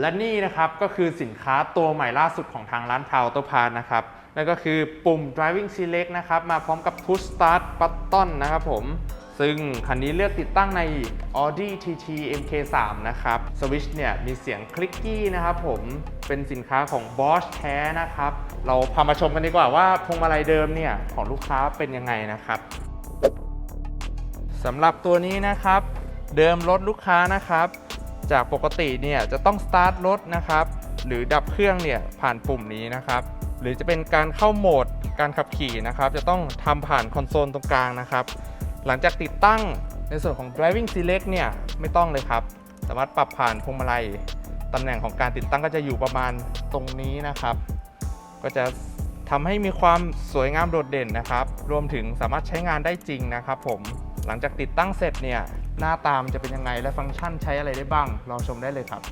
และนี่นะครับก็คือสินค้าตัวใหม่ล่าสุดของทางร้าน p a u t o p a r นะครับนั่นก็คือปุ่ม driving select นะครับมาพร้อมกับ push start button นะครับผม ซึ่งคันนี้เลือกติดตั้งใน Audi TT MK3 นะครับสวิชเนี่ยมีเสียงคลิกกี้นะครับผมเป็นสินค้าของ Bosch แท้นะครับ เราพามาชมกันดีกว่าว่าพวงมาลัยเดิมเนี่ยของลูกค้าเป็นยังไงนะครับสำหรับตัวนี้นะครับ เดิมรถลูกค้านะครับ จากปกติเนี่ยจะต้องสตาร์ทรถนะครับ หรือดับเครื่องเนี่ยผ่านปุ่มนี้นะครับ หรือจะเป็นการเข้าโหมดการขับขี่นะครับ จะต้องทำผ่านคอนโซลตรงกลางนะครับ หลังจากติดตั้งในส่วนของ driving select เนี่ยไม่ต้องเลยครับ สามารถปรับผ่านพวงมาลัยตำแหน่งของการติดตั้งก็จะอยู่ประมาณตรงนี้นะครับ ก็จะทำให้มีความสวยงามโดดเด่นนะครับ รวมถึงสามารถใช้งานได้จริงนะครับ ผม หลังจากติดตั้งเสร็จเนี่ย หน้าตามนจะเป็นยังไงและฟังก์ชันใช้อะไรได้บ้างรอชมได้เลยครับ